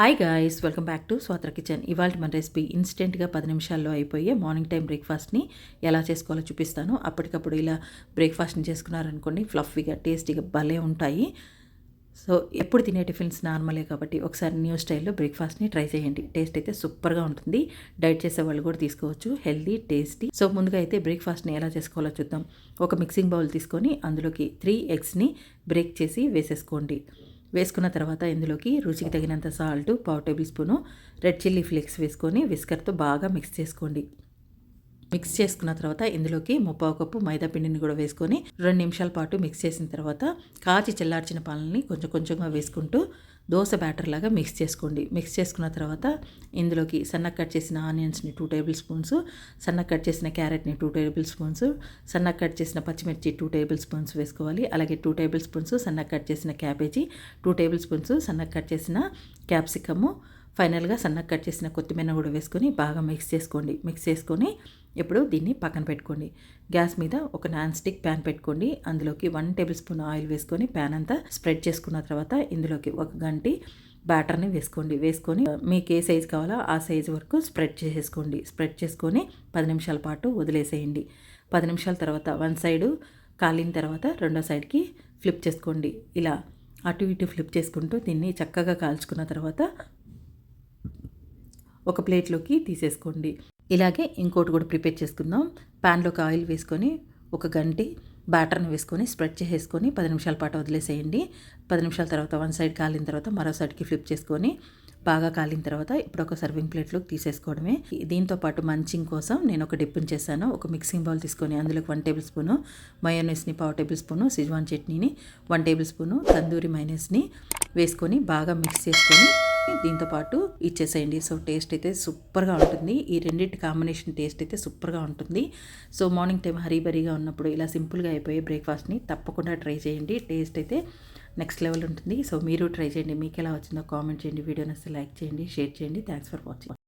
Hi guys welcome back to స్వాత్ర kitchen ఇవాళ మన recipe ఇన్స్టెంట్గా పది నిమిషాల్లో అయిపోయే మార్నింగ్ టైం బ్రేక్ఫాస్ట్ని ఎలా చేసుకోవాలో చూపిస్తాను. అప్పటికప్పుడు ఇలా బ్రేక్ఫాస్ట్ని చేసుకున్నారనుకోండి ఫ్లఫీగా టేస్టీగా భలే ఉంటాయి. సో ఎప్పుడు తినే టిఫిన్స్ నార్మలే కాబట్టి ఒకసారి న్యూ స్టైల్లో బ్రేక్ఫాస్ట్ని ట్రై చేయండి. టేస్ట్ అయితే సూపర్గా ఉంటుంది. డైట్ చేసే వాళ్ళు కూడా తీసుకోవచ్చు. హెల్దీ టేస్టీ సో ముందుగా అయితే బ్రేక్ఫాస్ట్ని ఎలా చేసుకోవాలో చూద్దాం. ఒక మిక్సింగ్ బౌల్ తీసుకొని అందులోకి త్రీ ఎగ్స్ని బ్రేక్ చేసి వేసేసుకోండి. వేసుకున్న తర్వాత ఇందులోకి రుచికి తగినంత సాల్ట్ పావు tablespoon red chilli flakes వేసుకొని విస్కర్తో బాగా మిక్స్ చేసుకోండి. మిక్స్ చేసుకున్న తర్వాత ఇందులోకి ముప్పావు కప్పు మైదా పిండిని కూడా వేసుకొని రెండు నిమిషాల పాటు మిక్స్ చేసిన తర్వాత కాచి చల్లార్చిన పాలని కొంచెం కొంచెంగా వేసుకుంటూ దోశ బ్యాటర్ లాగా మిక్స్ చేసుకోండి. మిక్స్ చేసుకున్న తర్వాత ఇందులోకి సన్నగా కట్ చేసిన ఆనియన్స్ని టూ టేబుల్ స్పూన్స్ సన్నగా కట్ చేసిన క్యారెట్ని టూ టేబుల్ స్పూన్స్ సన్న కట్ చేసిన పచ్చిమిర్చి టూ టేబుల్ స్పూన్స్ వేసుకోవాలి. అలాగే టూ టేబుల్ స్పూన్స్ సన్న కట్ చేసిన క్యాబేజీ టూ టేబుల్ స్పూన్స్ సన్నగా కట్ చేసిన క్యాప్సికము ఫైనల్గా సన్నగా కట్ చేసిన కొత్తిమీర కూడా వేసుకొని బాగా మిక్స్ చేసుకోండి. మిక్స్ చేసుకొని ఇప్పుడు దీన్ని పక్కన పెట్టుకోండి. గ్యాస్ మీద ఒక నాన్ స్టిక్ ప్యాన్ పెట్టుకోండి. అందులోకి వన్ టేబుల్ స్పూన్ ఆయిల్ వేసుకొని ప్యాన్ అంతా స్ప్రెడ్ చేసుకున్న తర్వాత ఇందులోకి ఒక గంటి బ్యాటర్ని వేసుకోండి. వేసుకొని మీకు ఏ సైజు కావాలో ఆ సైజు వరకు స్ప్రెడ్ చేసేసుకోండి. స్ప్రెడ్ చేసుకొని పది నిమిషాల పాటు వదిలేసేయండి. పది నిమిషాల తర్వాత వన్ సైడు కాలిన తర్వాత రెండో సైడ్కి ఫ్లిప్ చేసుకోండి. ఇలా అటు ఇటు ఫ్లిప్ చేసుకుంటూ దీన్ని చక్కగా కాల్చుకున్న తర్వాత ఒక ప్లేట్లోకి తీసేసుకోండి. ఇలాగే ఇంకోటి కూడా ప్రిపేర్ చేసుకుందాం. ప్యాన్లోకి ఆయిల్ వేసుకొని ఒక గంటి బ్యాటర్ని వేసుకొని స్ప్రెడ్ చేసేసుకొని పది నిమిషాల పాటు వదిలేసేయండి. పది నిమిషాల తర్వాత వన్ సైడ్ కాలిన తర్వాత మరో సైడ్కి ఫ్లిప్ చేసుకొని బాగా కాలిన తర్వాత ఇప్పుడు ఒక సర్వింగ్ ప్లేట్లోకి తీసేసుకోవడమే. దీంతో పాటు మంచింగ్ కోసం నేను ఒక డిప్పుని చేశాను. ఒక మిక్సింగ్ బౌల్ తీసుకొని అందులోకి వన్ టేబుల్ స్పూను మయోనైస్ని పావు టేబుల్ స్పూను సిజ్వాన్ చట్నీని వన్ టేబుల్ స్పూను తందూరి మైనస్ని వేసుకొని బాగా మిక్స్ చేసుకొని దీంతో పాటు ఇచ్చేసేయండి. సో టేస్ట్ అయితే సూపర్గా ఉంటుంది. ఈ రెండింటి కాంబినేషన్ టేస్ట్ అయితే సూపర్గా ఉంటుంది. సో మార్నింగ్ టైం హరీబరీగా ఉన్నప్పుడు ఇలా సింపుల్గా అయిపోయే బ్రేక్ఫాస్ట్ని తప్పకుండా ట్రై చేయండి. టేస్ట్ అయితే నెక్స్ట్ లెవెల్ ఉంటుంది. సో మీరు ట్రై చేయండి. మీకు ఎలా వచ్చిందో కామెంట్ చేయండి. వీడియో నచ్చితే లైక్ చేయండి షేర్ చేయండి. Thanks for watching.